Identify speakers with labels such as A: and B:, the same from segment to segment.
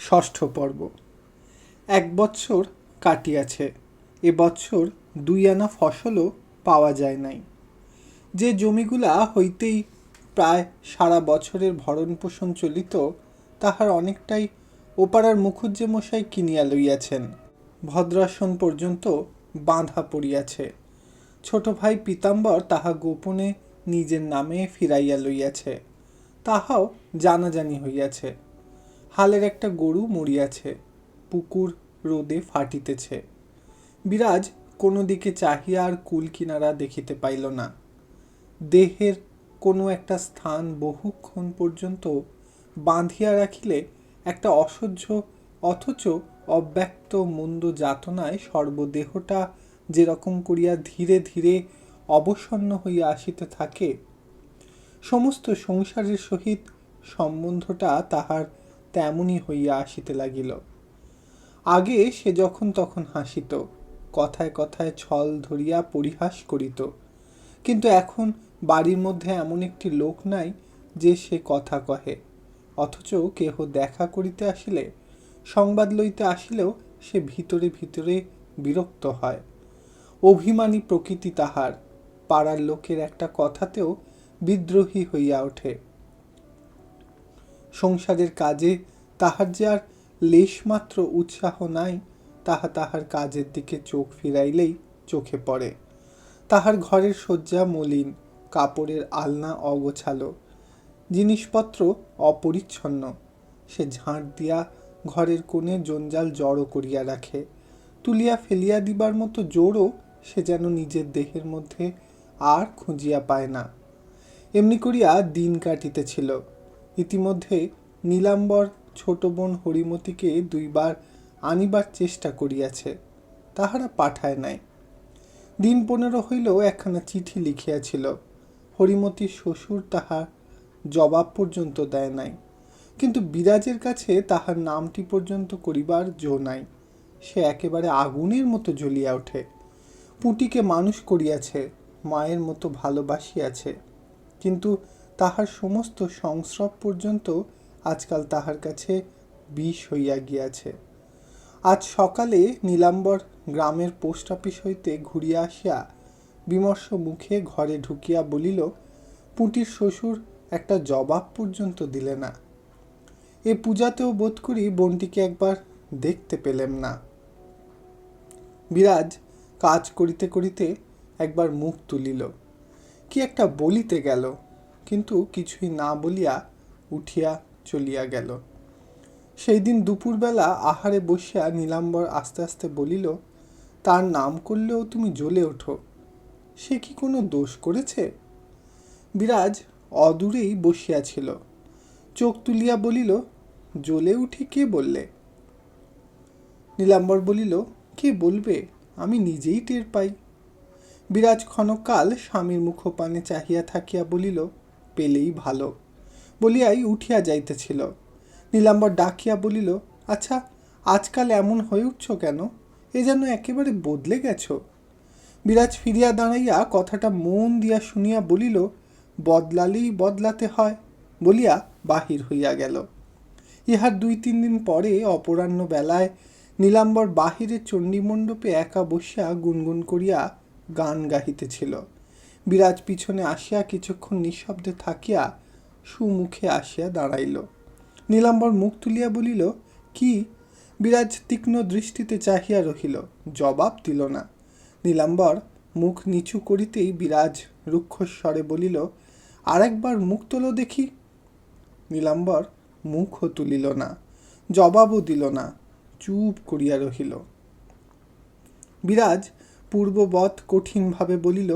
A: ষষ্ঠ পর্ব। এক বৎসর কাটিয়াছে এবছর দুই আনা ফসলও পাওয়া যায় নাই। যে জমিগুলা হইতেই প্রায় সারা বছরের ভরণ পোষণ চলিত, তাহার অনেকটাই ওপাড়ার মুখুজ্জে মশাই কিনিয়া লইয়াছেন। ভদ্রাসন পর্যন্ত বাঁধা পড়িয়াছে। ছোট ভাই পিতাম্বর তাহা গোপনে নিজের নামে ফিরাইয়া লইয়াছে। তাহাও জানাজানি হইয়াছে। হালের একটা গরু মরিয়াছে, পুকুর রোদে ফাটিতেছে। বিরাজ কোনো দিকে চাহিয়া আর কুল কিনারা দেখিতে পাইল না। দেহের কোনো একটা স্থান বহুক্ষণ পর্যন্ত বাঁধিয়া রাখিলে একটা অসহ্য অথচ অব্যক্ত মন্দ যাতনায় সর্বদেহটা যেরকম করিয়া ধীরে ধীরে অবসন্ন হইয়া আসিতে থাকে, সমস্ত সংসারের সহিত সম্বন্ধটা তাহার তেমনই হইয়া আসিতে লাগিল। আগে সে যখন তখন হাসিত, কথায় কথায় ছল ধরিয়া পরিহাস করিত। কিন্তু এখন বাড়ির মধ্যে এমন একটি লোক নাই যে সে কথা কহে, অথচ কেহ দেখা করিতে আসিলে, সংবাদ লইতে আসিলেও সে ভিতরে ভিতরে বিরক্ত হয়। অভিমানী প্রকৃতি তাহার, পাড়ার লোকের একটা কথাতেও বিদ্রোহী হইয়া ওঠে। সংসারের কাজে, তাহার যে আর লেশমাত্র উৎসাহ নাই, তাহা তাহার কাজের দিকে চোখ ফিরাইলেই চোখে পড়ে। তাহার ঘরের শয্যা মলিন, কাপড়ের আলনা অগোছালো, জিনিসপত্র অপরিচ্ছন্ন। সে ঝাঁট দিয়া ঘরের কোণে জঞ্জাল জড়ো করিয়া রাখে। তুলিয়া ফেলিয়া দিবার মতো জোরও সে যেন নিজের দেহের মধ্যে আর খুঁজিয়া পায় না। এমনি করিয়া দিন কাটিতেছিল। ইতিমধ্যে নীলাম্বর ছোট বোন হরিমতিকে দুইবার আনিবার চেষ্টা করিয়াছে, তাহারা পাঠায় নাই। দিন পনেরো হইলেও একখানা চিঠি লিখিয়াছিল। হরিমতির শ্বশুর তাহার জবাব পর্যন্ত দেয় নাই, কিন্তু বিরাজের কাছে তাহার নামটি পর্যন্ত করিবার জো নাই। সে একেবারে আগুনের মতো জ্বলিয়া ওঠে। পুটিকে মানুষ করিয়াছে, মায়ের মতো ভালোবাসিয়াছে। কিন্তু তাহার সমস্ত সংস্রব পর্যন্ত আজকাল তাহার কাছে বিষ হইয়া গিয়াছে। আজ সকালে নীলাম্বর গ্রামের পোস্ট অফিস হইতে ঘুরিয়া আসিয়া বিমর্ষ মুখে ঘরে ঢুকিয়া বলিল, পুটির শ্বশুর একটা জবাব পর্যন্ত দিলে না। এ পূজাতেও বোধ করি বোনটিকে একবার দেখতে পেলেম না। বিরাজ কাজ করিতে করিতে একবার মুখ তুলিল। কি একটা বলিতে গেল। কিন্তু কিছুই না বলিয়া উঠিয়া চলিয়া গেল। সেই দিন দুপুরবেলা আহারে বসিয়া নীলাম্বর আস্তে আস্তে বলিল, তার নাম করলেও তুমি জ্বলে ওঠো, সে কি কোনো দোষ করেছে? বিরাজ অদূরেই বসিয়াছিল চোখ তুলিয়া বলিল, জ্বলে উঠি কে বললে? নীলাম্বর বলিল, কে বলবে? আমি নিজেই টের পাই। বিরাজ ক্ষণকাল স্বামীর মুখপানে চাহিয়া থাকিয়া বলিল পেলেই ভালো বলিয়াই উঠিয়া যাইতেছিল। নীলাম্বর ডাকিয়া বলিল আচ্ছা আজকাল এমন হয়ে উঠছ কেন? এ যেন একেবারে বদলে গেছ। বিরাজ ফিরিয়া দাঁড়াইয়া কথাটা মন দিয়া শুনিয়া বলিল, বদলালেই বদলাতে হয়। বলিয়া বাহির হইয়া গেল। ইহার দুই তিন দিন পরে অপরাহ্ন বেলায় নীলাম্বর বাহিরে চণ্ডীমণ্ডপে একা বসিয়া গুনগুন করিয়া গান গাহিতেছিল। বিরাজ পিছনে আসিয়া কিছুক্ষণ নিঃশব্দে থাকিয়া সুমুখে আসিয়া দাঁড়াইল। নীলাম্বর মুখ তুলিয়া বলিল, কি? বিরাজ তীক্ষ্ণ দৃষ্টিতে চাহিয়া রহিল, জবাব দিল না। নীলাম্বর মুখ নিচু করিতেই বিরাজ রুক্ষস্বরে বলিল, আরেকবার মুখ তোলো দেখি। নীলাম্বর মুখও তুলিল না, জবাবও দিল না, চুপ করিয়া রহিল। বিরাজ পূর্ববৎ কঠিনভাবে বলিল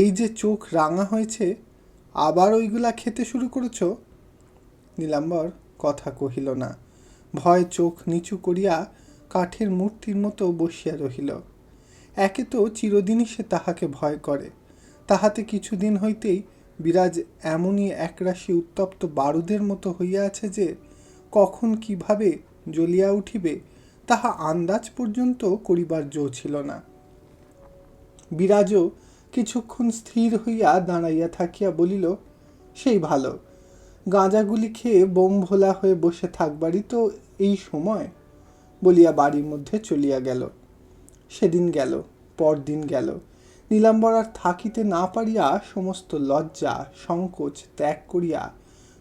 A: এই যে চোখ রাঙা হয়েছে, আবার ওইগুলা খেতে শুরু করেছ? নীলাম্বর কথা কহিল না। ভয় চোখ নিচু করিয়া কাঠের মূর্তির মতো বসিয়া রহিল। একে তো চিরদিনই সে তাহাকে ভয় করে। তাহাতে কিছুদিন হইতেই বিরাজ এমনই একরাশি উত্তপ্ত বারুদের মতো হইয়া আছে যে, কখন কীভাবে জ্বলিয়া উঠিবে, তাহা আন্দাজ পর্যন্ত করিবার জো ছিল না। বিরাজও কিছুক্ষণ স্থির হইয়া দাঁড়াইয়া থাকিয়া বলিল, সেই ভালো। গাঁজাগুলি খেয়ে বোম ভোলা হয়ে বসে থাকবারই তো এই সময়? বলিয়া বাড়ির মধ্যে চলিয়া গেল। সেদিন গেল, পরদিন গেল। নীলাম্বর আর থাকিতে না পারিয়া সমস্ত লজ্জা, সংকোচ ত্যাগ করিয়া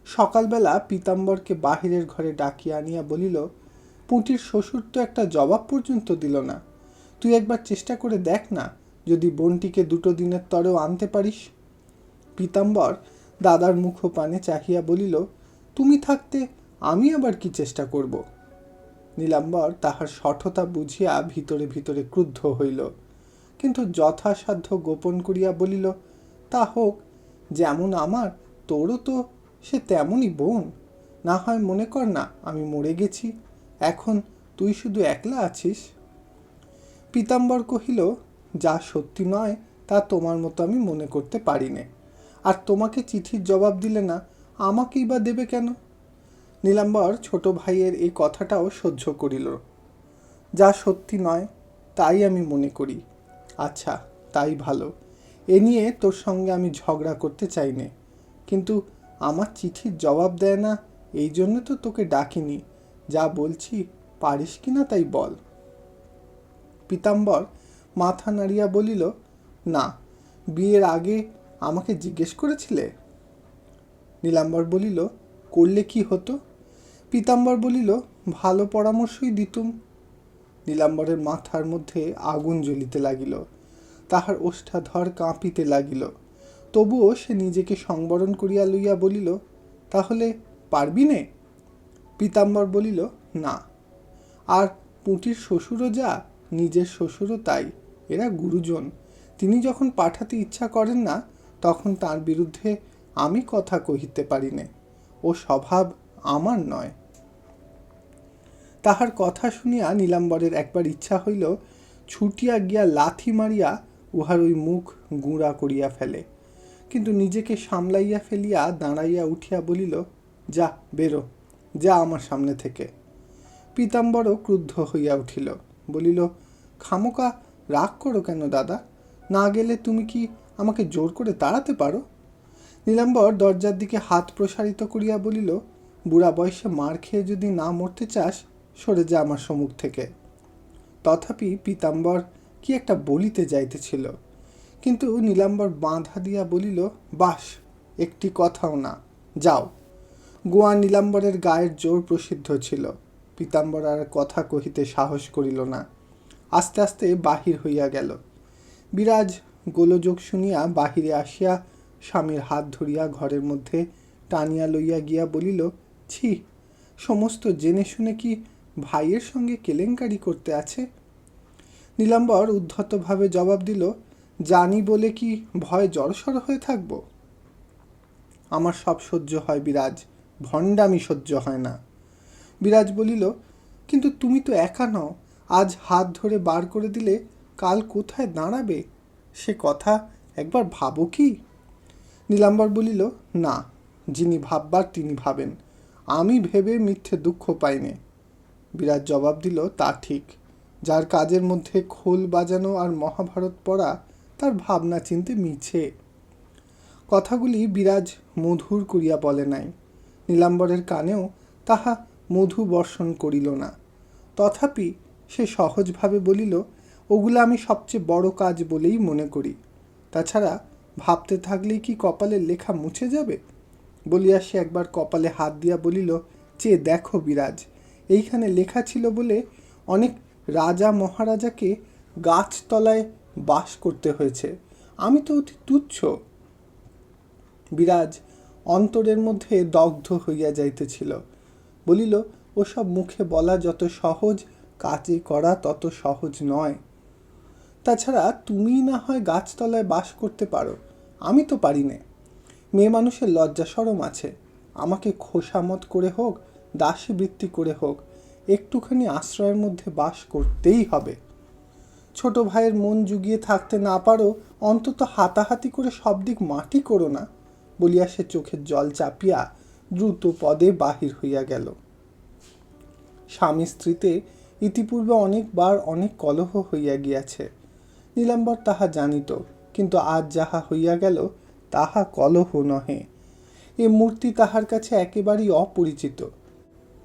A: সকালবেলা পীতাম্বরকে বাহিরের ঘরে ডাকিয়া আনিয়া বলিল, পুঁটির শ্বশুর তো একটা জবাব পর্যন্ত দিল না। তুই একবার চেষ্টা করে দেখ না যদি বোনটিকে দুটো দিনের তরেও আনতে পারিস? পীতাম্বর দাদার মুখ পানে চাহিয়া বলিল, তুমি থাকতে আমি আবার কি চেষ্টা করব? নীলাম্বর তাহার সঠতা বুঝিয়া ভিতরে ভিতরে ক্রুদ্ধ হইল, কিন্তু যথাসাধ্য গোপন করিয়া বলিল, তা হোক, যেমন আমার, তোরও তো সে তেমনই বোন। না হয় মনে কর না, আমি মরে গেছি, এখন তুই শুধু একলা আছিস? পীতাম্বর কহিল যা সত্যি নয়, তা তোমার মতো আমি মনে করতে পারি নে আর তোমাকে চিঠির জবাব দিলে না, আমাকেই বা দেবে কেন? নীলাম্বর ছোট ভাইয়ের এই কথাটাও সহ্য করিল। যা সত্যি নয়, তাই আমি মনে করি। আচ্ছা তাই ভালো। এ নিয়ে তোর সঙ্গে আমি ঝগড়া করতে চাই নে কিন্তু আমার চিঠির জবাব দেয় না, এই জন্য তো তোকে ডাকিনি। যা বলছি, পারিস কি না তাই বল। পীতাম্বর মাথা নাড়িয়া বলিল, না, বিয়ের আগে আমাকে জিজ্ঞেস করেছিলে? নীলাম্বর বলিল, করলে কি হতো? পীতাম্বর বলিল, ভালো পরামর্শই দিতুম। নীলাম্বরের মাথার মধ্যে আগুন জ্বলিতে লাগিল, তাহার ওষ্ঠাধর কাঁপিতে লাগিল। তবুও সে নিজেকে সংবরণ করিয়া লইয়া বলিল, তাহলে পারবি নে? পীতাম্বর বলিল, না, আর পুঁটির শ্বশুরও যা, নিজের শ্বশুরও তাই। এরা গুরুজন। তিনি যখন পাঠাতে ইচ্ছা করেন না, তখন তার বিরুদ্ধে আমি কথা কহিতে পারি নে। ও স্বভাব আমার নয়। তাহার কথা শুনিয়া নীলাম্বরের একবার ইচ্ছা হইল, ছুটিয়া গিয়া লাথি মারিয়া উহার ওই মুখ গুঁড়া করিয়া ফেলে। কিন্তু নিজেকে সামলাইয়া ফেলিয়া দাঁড়াইয়া উঠিয়া বলিল, যা, বেরো, যা আমার সামনে থেকে। পীতাম্বরও ক্রুদ্ধ হইয়া উঠিল, বলিল, খামোকা রাগ করো কেন, দাদা? না গেলে তুমি কি আমাকে জোর করে তাড়াতে পারো? নীলাম্বর দরজার দিকে হাত প্রসারিত করিয়া বলিল, বুড়া বয়সে মার খেয়ে যদি না মরতে চাস, সরে যা আমার সম্মুখ থেকে। তথাপি পীতাম্বর কি একটা বলিতে যাইতেছিল। কিন্তু নীলাম্বর বাঁধা দিয়া বলিল, বাস, একটি কথাও না, যাও। গোয়া নীলাম্বরের গায়ের জোর প্রসিদ্ধ ছিল। পীতাম্বর আর কথা কহিতে সাহস করিল না। আস্তে আস্তে বাহির হইয়া গেল। বিরাজ গোলযোগ শুনিয়া বাহিরে আসিয়া স্বামীর হাত ধরিয়া ঘরের মধ্যে টানিয়া লইয়া গিয়া বলিল, ছি, সমস্ত জেনে শুনে কি ভাইয়ের সঙ্গে কেলেঙ্কারি করতে আছে? নীলাম্বর উদ্ধতভাবে জবাব দিল, জানি বলে কি ভয় জড়সড় হয়ে থাকব? আমার সব সহ্য হয় বিরাজ, ভণ্ডামি সহ্য হয় না। বিরাজ বলিল, কিন্তু তুমি তো একা নও আজ হাত ধরে বার করে দিলে কাল কোথায় দাঁড়াবে? সে কথা একবার ভাবো কি? নীলাম্বর বলিল, না, যিনি ভাববার তিনি ভাবেন। আমি ভেবে মিথ্যে দুঃখ পাইনে। বিরাট জবাব দিল, তা ঠিক। যার কাজের মধ্যে খোল বাজানো আর মহাভারত পড়া, তার ভাবনা চিনতে মিছে। কথাগুলি বিরাজ মধুর করিয়া বলে নাই। নীলাম্বরের কানেও তাহা মধু বর্ষণ করিল না। তথাপি সে সহজভাবে বলিল, ওগুলো আমি সবচেয়ে বড় কাজ বলেই মনে করি। তাছাড়া ভাবতে থাকলেই কি কপালের লেখা মুছে যাবে? বলিয়া সে একবার কপালে হাত দিয়া বলিল চেয়ে দেখো বিরাজ, এইখানে লেখা ছিল বলে অনেক রাজা মহারাজাকে গাছতলায় বাস করতে হয়েছে। আমি তো অতি তুচ্ছ। বিরাজ অন্তরের মধ্যে দগ্ধ হইয়া যাইতেছিল। বলিল, ওসব মুখে বলা যত সহজ কাজে করা তত সহজ নয়। তাছাড়া তুমি না হয় গাছতলায় বাস করতে পারো, আমি তো পারি না। মেয়ে মানুষের লজ্জা সরম আছে, আমাকে খোসামত করে হোক দাসী বৃত্তি করে হোক, একটুখানি আশ্রয়ের মধ্যে বাস করতেই হবে। ছোট ভাইয়ের মন জুগিয়ে থাকতে না পারো, অন্তত হাতাহাতি করে সব দিক মাটি করো না, বলিয়া সে চোখের জল চাপিয়া দ্রুত পদে বাহির হইয়া গেল। স্বামী স্ত্রীতে ইতিপূর্বে অনেকবার অনেক কলহ হইয়া গিয়াছে। নীলাম্বর তাহা জানিত, কিন্তু আজ যাহা হইয়া গেল, তাহা কলহ নহে। এ মূর্তি তাহার কাছে একেবারেই অপরিচিত।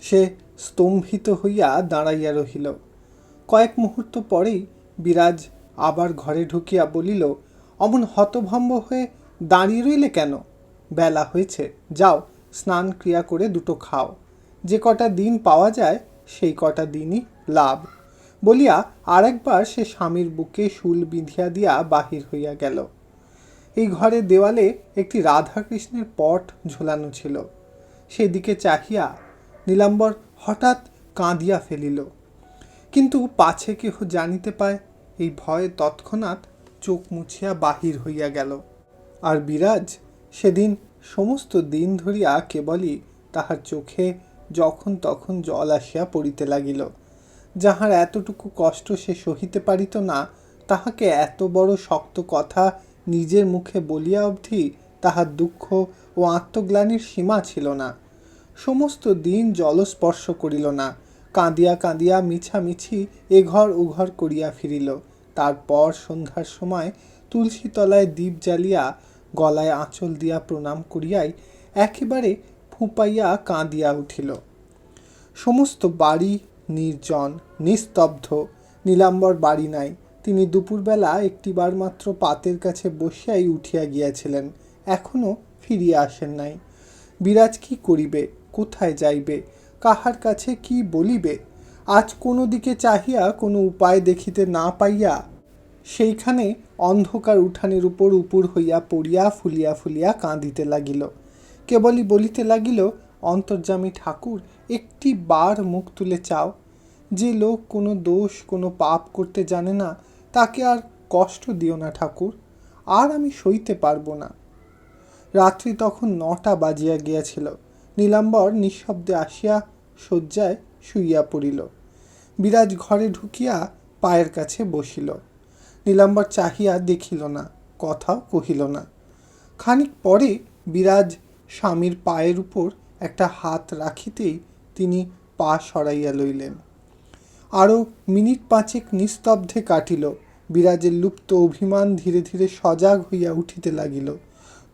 A: সে স্তম্ভিত হইয়া দাঁড়াইয়া রহিল। কয়েক মুহূর্ত পরেই বিরাজ আবার ঘরে ঢুকিয়া বলিল, অমন হতভম্ব হয়ে দাঁড়িয়ে রইলে কেন? বেলা হয়েছে, যাও, স্নান ক্রিয়া করে দুটো খাও। যে কটা দিন পাওয়া যায়, সেই কটা দিনই লাভ। বলিয়া আরেকবার সে স্বামীর বুকে শুল বিঁধিয়া দিয়া বাহির হইয়া গেল। এই ঘরে দেওয়ালে একটি রাধাকৃষ্ণের পট ঝোলানো ছিল। সেদিকে চাহিয়া নীলাম্বর হঠাৎ কাঁদিয়া ফেলিল। কিন্তু পাছে কেহ জানিতে পায়, এই ভয়ে তৎক্ষণাৎ চোখ মুছিয়া বাহির হইয়া গেল। আর বিরাজ সেদিন সমস্ত দিন ধরিয়া কেবলই তাহার চোখে যখন তখন জল আসিয়া পড়িতে লাগিল। যাহার এতটুকু কষ্ট সে সহিতে পারিত না, তাহাকে এত বড় শক্ত কথা নিজের মুখে বলিয়া অবধি তাহার দুঃখ ও আত্মগ্লানির সীমা ছিল না। সমস্ত দিন জলস্পর্শ করিল না, কাঁদিয়া কাঁদিয়া মিছামিছি এঘর ওঘর করিয়া ফিরিল। তারপর সন্ধ্যার সময় তুলসী তলায় দ্বীপ জ্বালিয়া গলায় আঁচল দিয়া প্রণাম করিয়াই একেবারে ফুপাইয়া কাঁদিয়া উঠিল। সমস্ত বাড়ি নির্জন, নিস্তব্ধ, নীলাম্বর বাড়ি নাই। তিনি দুপুরবেলা একটিবার মাত্র পাতের কাছে বসিয়াই উঠিয়া গিয়াছিলেন, এখনও ফিরিয়া আসেন নাই। বিরাজ কি করিবে? কোথায় যাইবে? কাহার কাছে কি বলিবে? আজ কোনো দিকে চাহিয়া কোনো উপায় দেখিতে না পাইয়া সেইখানে অন্ধকার উঠানের উপর উপুর হইয়া পড়িয়া ফুলিয়া ফুলিয়া কাঁদিতে লাগিল। কেবলই বলিতে লাগিল অন্তর্যামী ঠাকুর, একটি বার মুখ তুলে চাও। যে লোক কোনো দোষ, কোনো পাপ করতে জানে না, তাকে আর কষ্ট দিও না ঠাকুর, আর আমি সইতে পারব না। রাত্রি তখন নটা বাজিয়া গিয়াছিল। নীলাম্বর নিঃশব্দে আসিয়া শয্যায় শুইয়া পড়িল। বিরাজ ঘরে ঢুকিয়া পায়ের কাছে বসিল। নীলাম্বর চাহিয়া দেখিল না, কথাও কহিল না। খানিক পরে বিরাজ স্বামীর পায়ের উপর একটা হাত রাখিতেই তিনি পা সরাইয়া লইলেন। আরও মিনিট পাঁচেক নিস্তব্ধে কাটিল। বিরাজের লুপ্ত অভিমান ধীরে ধীরে সজাগ হইয়া উঠিতে লাগিল।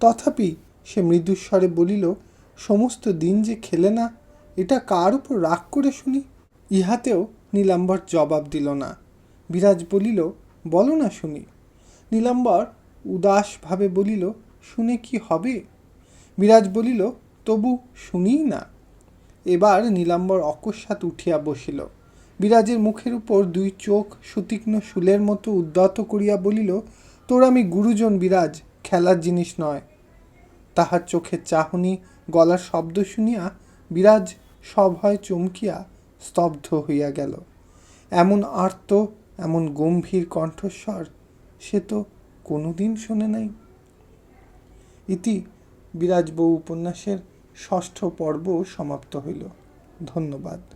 A: তথাপি সে মৃদুস্বরে বলিল, সমস্ত দিন যে খেলে না, এটা কার উপর রাগ করে শুনি? ইহাতেও নীলাম্বর জবাব দিল না। বিরাজ বলিল, বলো না শুনি। নীলাম্বর উদাসভাবে বলিল, শুনে কি হবে? বিরাজ বলিল তবু শুনিই না। এবার নীলাম্বর অকস্মাৎ উঠিয়া বসিল। বিরাজের মুখের উপর দুই চোখ সুতীক্ষ্ণ শুলের মতো উদ্যত করিয়া বলিল, তোর আমি গুরুজন বিরাজ, খেলার জিনিস নয়। তাহার চোখের চাহনি, গলার শব্দ শুনিয়া বিরাজ সভয় চমকিয়া স্তব্ধ হইয়া গেল। এমন আর্ত, এমন গম্ভীর কণ্ঠস্বর সে তো কোনোদিন শোনে নাই। ইতি বিরাজ বউ উপন্যাসের ষষ্ঠ পর্ব সমাপ্ত হইল। ধন্যবাদ।